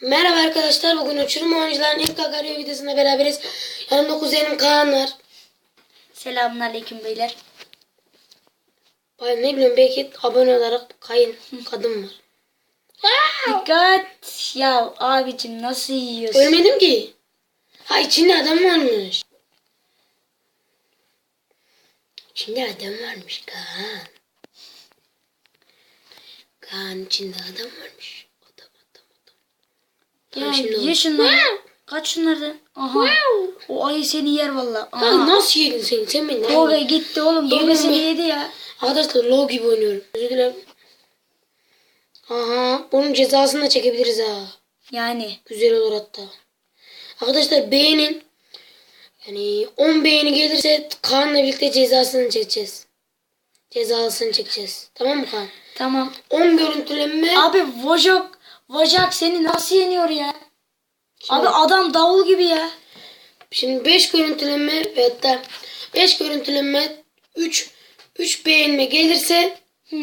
Merhaba arkadaşlar. Bugün Uçurum Oyuncuların ilk Gagario videosunda beraberiz. Yanımda kuzenim Kaan var. Selamünaleyküm beyler. Ben ne bileyim belki abone olarak kayın kadın var. Dikkat. Ya abicim nasıl yiyorsun? Ölmedim ki. Ha içinde adam varmış. İçinde adam varmış Kaan. Kaan içinde adam varmış. Ya şimdi ye şunları. Kaç şunlardan. Aha. O ayı seni yer valla. Nasıl yedin sen? Sen beni nereden- gitti oğlum. Yemin seni mi? yedi ya. Arkadaşlar low gibi oynuyorum. Özür dilerim. Aha bunun cezasını da çekebiliriz ha. Yani. Güzel olur hatta. Arkadaşlar beğenin. Yani 10 beğeni gelirse Kaan'la birlikte cezasını çekeceğiz. Cezasını çekeceğiz. Tamam mı Kaan? Tamam. 10 görüntülenme. Abi Vojok. Vojak seni nasıl yeniyor ya? Abi adam davul gibi ya. Şimdi 5 görüntülenme ve hatta 5 görüntülenme 3 3 beğenme gelirse Hı.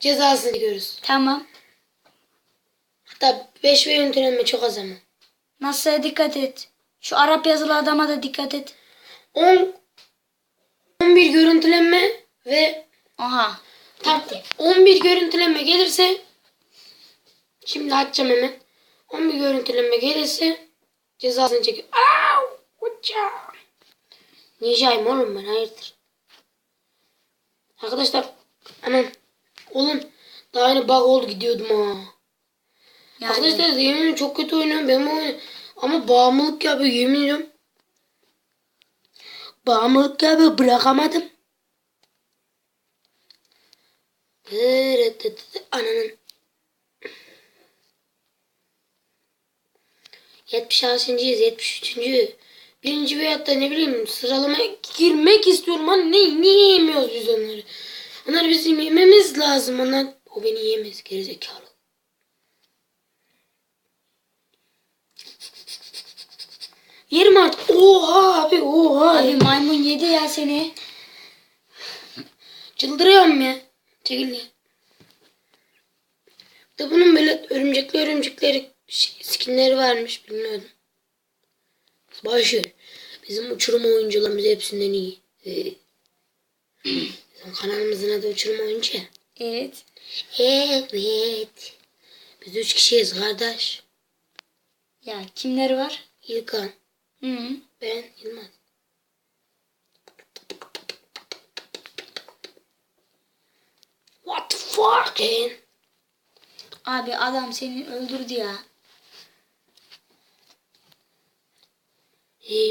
cezasını çekiyoruz. Tamam. Hatta 5 görüntülenme çok az ama. Nasıl dikkat et. Şu Arap yazılı adama da dikkat et. 10 11 görüntülenme ve Aha. tam 11 görüntülenme gelirse şimdi açacağım hemen. 11 görüntülenme gelirse cezasını çekiyor. Au! Uça! Ninjayım oğlum ben hayırdır. Arkadaşlar anam oğlum daha yeni bug oldu gidiyordum ha. Yani. Arkadaşlar yemin ediyorum çok kötü oynuyorum ben oyunu. Ama bağımlılık yapıyor yemin ediyorum. Bağımlılık yapıyor bırakamadım. Ananın. 76.yiz 73. Birinci veyahut da ne bileyim sıralamaya girmek istiyorum. Hani ne, niye yemiyoruz biz onları? Onları bizim yememiz lazım. Onlar, o beni yemez gerizekalı. Yerim artık. Oha abi oha. Abi maymun yedi ya seni. Çıldırıyorum ya. Çekil ya. De bunun böyle örümcekli örümcekleri skinleri varmış bilmiyordum. Başır. Bizim uçurum oyuncularımız hepsinden iyi. Ee, bizim kanalımızın adı uçurum oyuncu ya. Evet. Evet. Biz üç kişiyiz kardeş. Ya kimler var? İlkan, Hı. ben, Yılmaz. What the fuck? Abi adam seni öldürdü ya.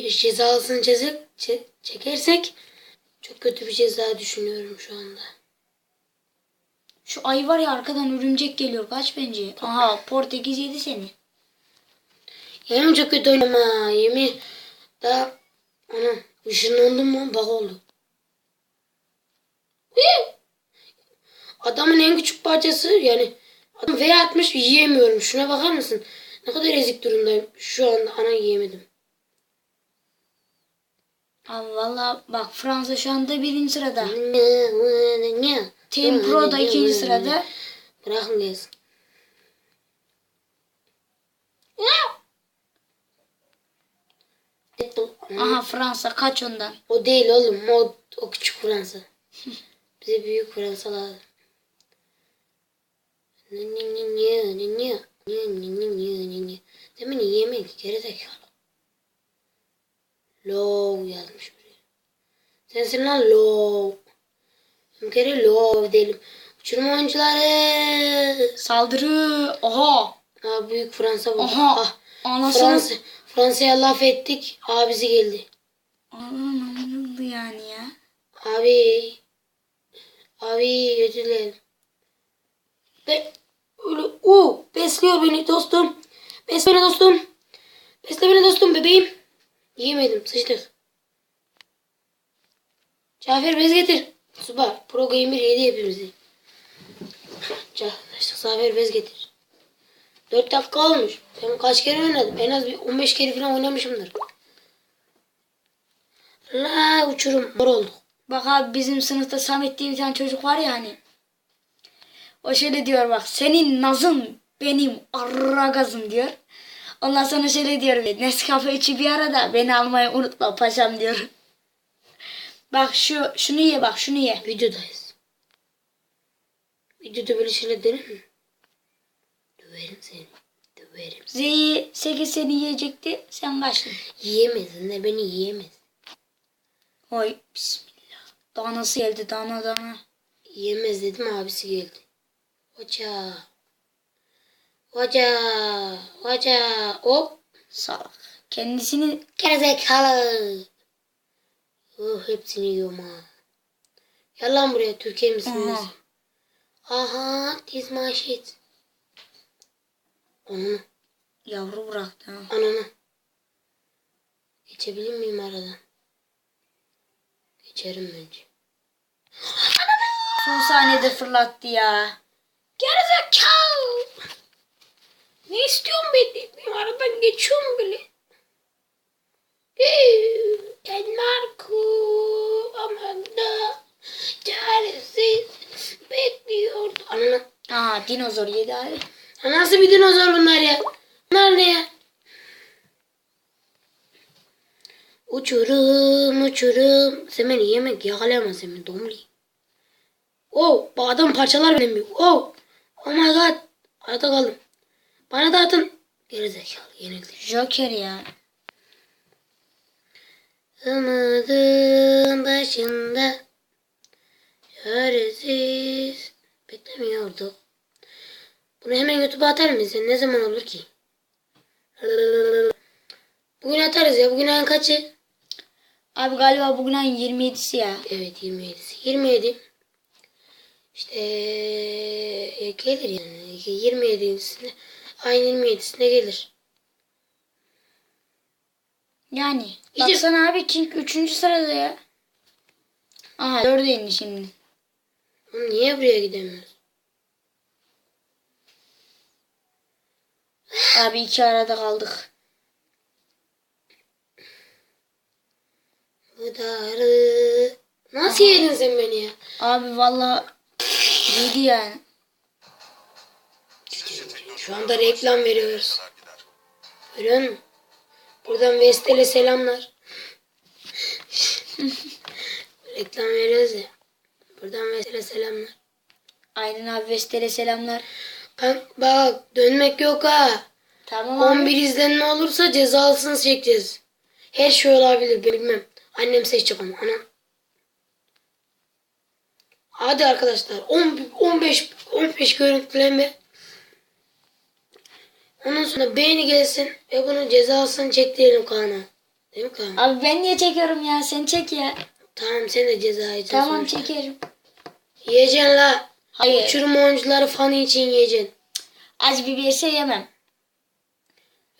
Cezasını çezek, çe- çekersek çok kötü bir ceza düşünüyorum şu anda. Şu ay var ya arkadan örümcek geliyor. Kaç bence? Aha Portekiz yedi seni. Yemin çok kötü ha. Yemin daha anam ışınlandım mı bak oldu. Adamın en küçük parçası yani adam V atmış yiyemiyorum. Şuna bakar mısın? Ne kadar ezik durumdayım. Şu anda ana yiyemedim. Abi valla bak Fransa şu anda birinci sırada. Team Pro da ikinci sırada. Bırakın gelsin. Aha Fransa kaç ondan. O değil oğlum. O, o küçük Fransa. Bize büyük Fransa lazım. Sen beni yemeyin gerizekalı. Low yazmış buraya. Sensin lan low. Bir kere low değilim. Uçurum oyuncuları. Saldırı. Oha. Aa, büyük Fransa bu. Oha. Ah, Anasını. Fransa, Fransa'ya laf ettik. Abisi geldi. Anam oldu yani ya? Abi. Abi özür dilerim. Be, öyle, o besliyor beni dostum. Besle beni dostum. Besle beni dostum bebeğim. Yiyemedim sıçtık. Cafer bez getir. Süper. Pro Gamer yedi hepimizi. Cafer, Cafer bez getir. 4 dakika olmuş. Ben kaç kere oynadım? En az bir 15 kere falan oynamışımdır. La uçurum. Mor olduk. Bak abi bizim sınıfta Samet diye bir tane çocuk var ya hani. O şöyle diyor bak senin nazın benim arragazım diyor. Ondan sonra şöyle diyor. Nescafe içi bir arada beni almayı unutma paşam diyor. Bak şu şunu ye bak şunu ye. Videodayız. Videoda böyle şeyler denir mi? Döverim seni. Döverim. Z'yi 8 seni yiyecekti. Sen kaçtın. Yiyemezsin de beni yiyemez. Oy bismillah. Danası geldi dana dana. Yiyemez dedim abisi geldi. Hoca. Hoca. Hoca. Hop. Salak. Kendisini Gerizekalı. Oh hepsini yiyorum ha. Gel lan buraya Türkiye misin? Aha. Aha this my shit. Ananı. yavru bıraktı. ha. Ananı. Geçebilir miyim aradan? Geçerim bence. Son saniyede fırlattı ya. Gerizekalı. Ne istiyorsun beni? Ben aradan geçiyorum bile. Enmarku amanda çaresiz bekliyordu. Ananı. Aa dinozor yedi abi. Ha, Nasıl bir dinozor bunlar ya? Bunlar ne ya? Uçurum uçurum. Sen beni yemek yakalayamaz sen beni domli. Oh bu adam parçalar benim. Oh. Oh my god. Arada kaldım. Bana da atın. Gerizekalı yenildi. Joker ya. Umudun başında çaresiz beklemiyorduk. Bunu hemen YouTube'a atar mısın? Ne zaman olur ki? Bugün atarız ya. Bugün ayın kaçı? Abi galiba bugün ayın 27'si ya. Evet 27'si. 27. İşte e, gelir yani. 27'sinde ayın 27'sinde gelir. Yani. İyice- Baksana abi King 3. sırada ya. Aha 4'e indi şimdi. Niye buraya gidemiyoruz? Abi iki arada kaldık. Bu darı. Nasıl yedin sen beni ya? Abi valla yedi yani. Şu anda reklam veriyoruz. Görüyor musun? Buradan Vestel'e selamlar. reklam veriyoruz ya. Buradan Vestel'e selamlar. Aynen abi Vestel'e selamlar. Kan bak dönmek yok ha. Tamam abi. 11 izlenme olursa cezalısını çekeceğiz. Her şey olabilir bilmem. Annem seçecek ama anam. Hadi arkadaşlar 10, 15 15 görüntüleme. Ondan sonra beğeni gelsin ve bunun cezasını çektirelim Kaan'a. Değil mi Kaan? Abi ben niye çekiyorum ya? Sen çek ya. Tamam sen de ceza yiyeceksin. Tamam sonuçta. çekerim. Yiyeceksin la. Hayır. Uçurum oyuncuları fanı için yiyeceksin. Acı biberse yemem.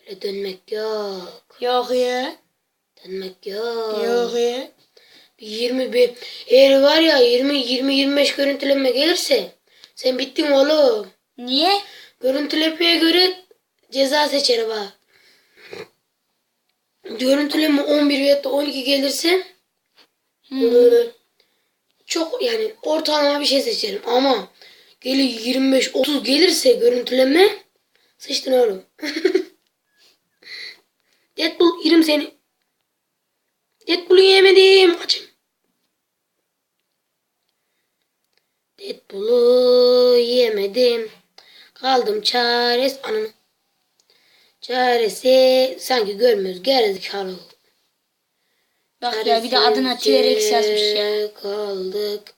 Öyle dönmek yok. Yok ya. Dönmek yok. Yok ya. 20 bir eğer var ya 20 20 25 görüntüleme gelirse sen bittin oğlum. Niye? Görüntülemeye göre ceza seçerim ha. Görüntüleme 11 veya da 12 gelirse eee, çok yani ortalama bir şey seçerim ama gelir 25 30 gelirse görüntüleme sıçtın oğlum. Deadpool yerim seni. Deadpool'u yemedim. Açım. Deadpool'u yemedim. Kaldım çaresiz. Ananı. Çaresi sanki görmüyoruz. Gerizekalı. Bak ya bir de adına T-Rex yazmış ya. Çaresiz Kaldık.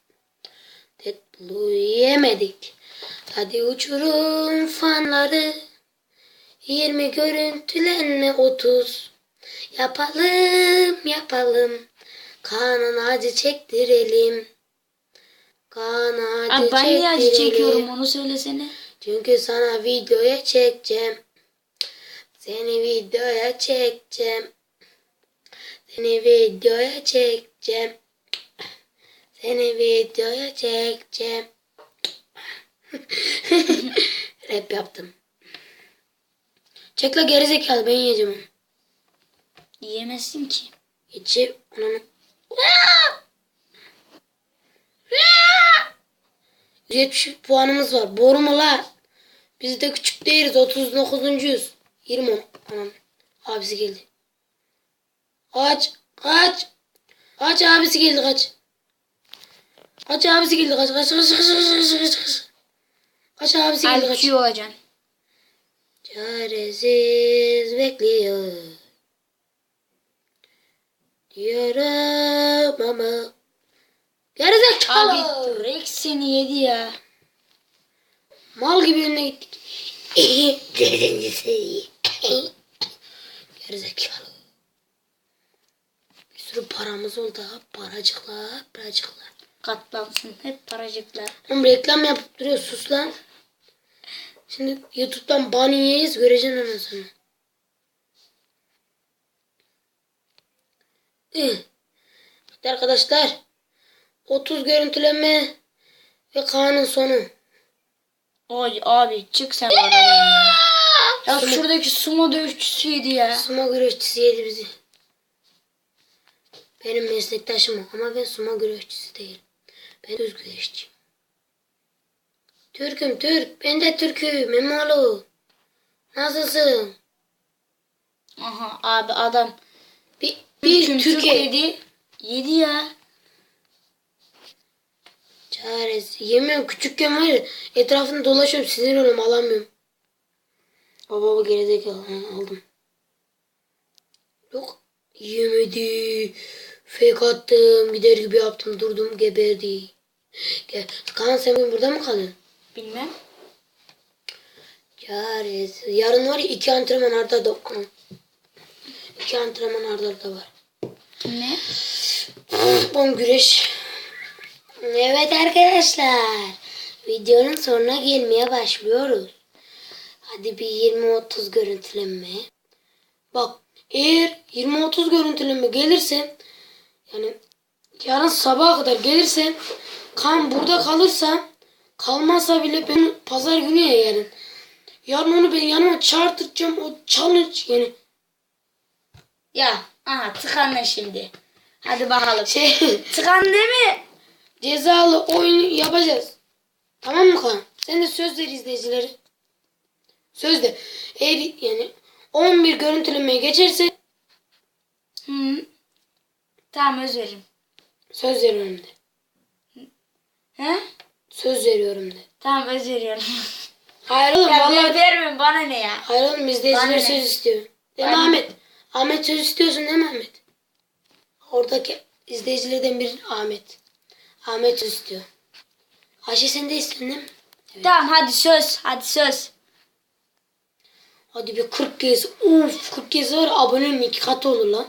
Deadpool'u yemedik. Hadi uçurum fanları. 20 görüntülenme 30. Yapalım yapalım. Kanın acı çektirelim. Kan acı Abi ben niye acı çekiyorum onu söylesene. Çünkü sana videoya çekeceğim. Seni videoya çekeceğim. Seni videoya çekeceğim. Seni videoya çekeceğim. Rap yaptım. Çek la gerizekalı ben yiyeceğim onu. Yiyemezsin ki. İçi ananı. 170 puanımız var. Boru mu la? Biz de küçük değiliz. 39'uncuyuz. 20 on. Anam. Abisi geldi. Kaç. Kaç. Kaç abisi geldi kaç. Kaç abisi geldi kaç. Kaç kaç kaç kaç kaç kaç. Kaç abisi geldi kaç. IQ olacaksın. Çaresiz bekliyor. Diyorum ama. Gerizekalı. Abi Rex seni yedi ya. Mal gibi önüne gittik. Dördüncüsü. Gerizekalı. Bir sürü paramız oldu ha. Paracıklar, paracıklar. Katlansın hep paracıklar. Oğlum reklam yapıp duruyor sus lan. Şimdi YouTube'dan ban yiyeyiz göreceksin. İyi. Hadi arkadaşlar. 30 görüntüleme ve Kaan'ın sonu. Oy abi çık sen ya. Ya şuradaki sumo dövüşçüsüydü ya. Sumo güreşçisi yedi bizi. Benim meslektaşım o ama ben sumo güreşçisi değilim. Ben düz güreşçiyim. Türk'üm Türk. Ben de Türk'üm. Memolu. Nasılsın? Aha abi adam Bir, bir Türk yedi. Yedi ya. Çaresi. Yemiyorum küçükken var ya etrafında dolaşıyorum sinir oluyorum alamıyorum. Baba baba gerizekalı aldım. Yok yemedi. Fake attım gider gibi yaptım durdum geberdi. Gel. Kaan sen burada mı kalıyorsun? Bilmem. Çaresi. Yarın var ya iki antrenman arda. Anam. İki antrenman arda arda var. Ne? On güreş. Evet arkadaşlar. Videonun sonuna gelmeye başlıyoruz. Hadi bir 20-30 görüntülenme. Bak eğer 20-30 görüntülenme gelirse yani yarın sabaha kadar gelirse kan burada kalırsa kalmazsa bile ben pazar günü ya yarın. Yarın onu ben yanıma çağırtacağım o challenge yani Ya aha tıkandın şimdi. Hadi bakalım. şey Tıkandın mi? cezalı oyun yapacağız. Tamam mı Kaan? Sen de söz ver izleyicileri. Söz de. Eğer yani 11 görüntülemeye geçerse Hı. Tamam öz veririm. söz veriyorum de. He? Söz veriyorum de. Tamam öz veriyorum. Hayır oğlum ya vallahi. ben bana ne ya? Hayır oğlum izleyiciler söz istiyor. Değil mi Bana- Ahmet? Ahmet söz istiyorsun değil mi Ahmet? Oradaki izleyicilerden biri Ahmet. Ahmet söz istiyor. Ayşe sen de istiyorsun değil mi? Tamam hadi söz. Hadi söz. Hadi bir 40 kez. Uf 40 kez var abonenin iki katı olur lan.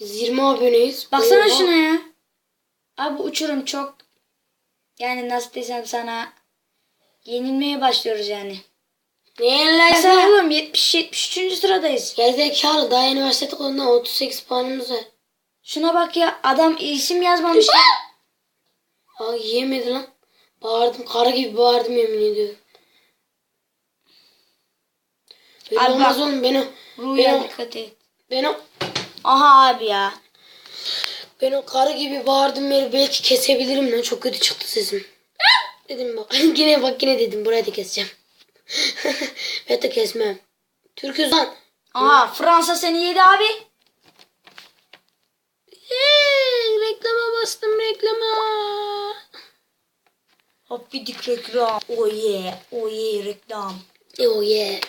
Biz 20 aboneyiz. Baksana Oha. şuna ya. Abi uçurum çok yani nasıl desem sana yenilmeye başlıyoruz yani. Ne lan? oğlum 70 73. sıradayız. Gerizekalı daha yeni başladık ondan 38 puanımız var. Şuna bak ya adam isim yazmamış. ya. Aa yiyemedi lan. Bağırdım kara gibi bağırdım yemin ediyorum. Böyle Abi olmaz oğlum ben o, ben Ruya dikkat et. ben o, Aha abi ya. ben o karı gibi bağırdım beni belki kesebilirim lan çok kötü çıktı sesim. dedim bak yine bak yine dedim burayı da keseceğim. ben de kesmem. Türküz lan. Aha Fransa seni yedi abi. Eee, reklama bastım reklama. Hop bir dik reklam. Oh yeah. Oh yeah reklam. Oh yeah.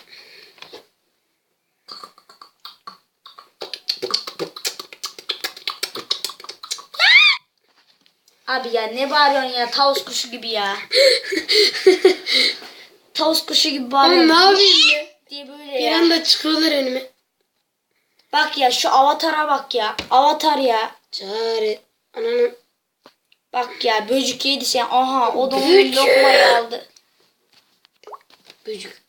Abi ya ne bağırıyorsun ya tavus kuşu gibi ya. tavus kuşu gibi Oğlum bağırıyorsun. ne yapayım ya? diye böyle Bir ya. anda çıkıyorlar önüme. Bak ya şu avatara bak ya. Avatar ya. Çare. Ananın. Bak ya böcük yedi sen. Aha o da onun Böcük. lokmayı aldı. Böcük.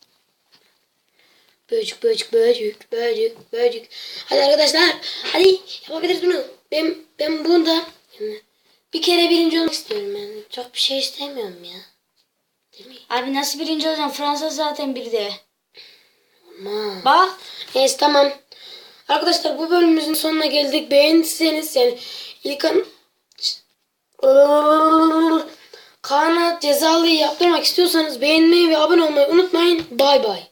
Böcük, böcük, böcük, böcük, böcük. Hadi arkadaşlar. Hadi yapabiliriz bunu. Ben, ben bunda yani bir kere birinci olmak istiyorum yani. Çok bir şey istemiyorum ya. Değil mi? Abi nasıl birinci olacaksın? Fransa zaten bir de. Ama. Bak. Neyse tamam. Arkadaşlar bu bölümümüzün sonuna geldik. Beğendiyseniz yani ilk an... Kaan'a cezalıyı yaptırmak istiyorsanız beğenmeyi ve abone olmayı unutmayın. Bay bay.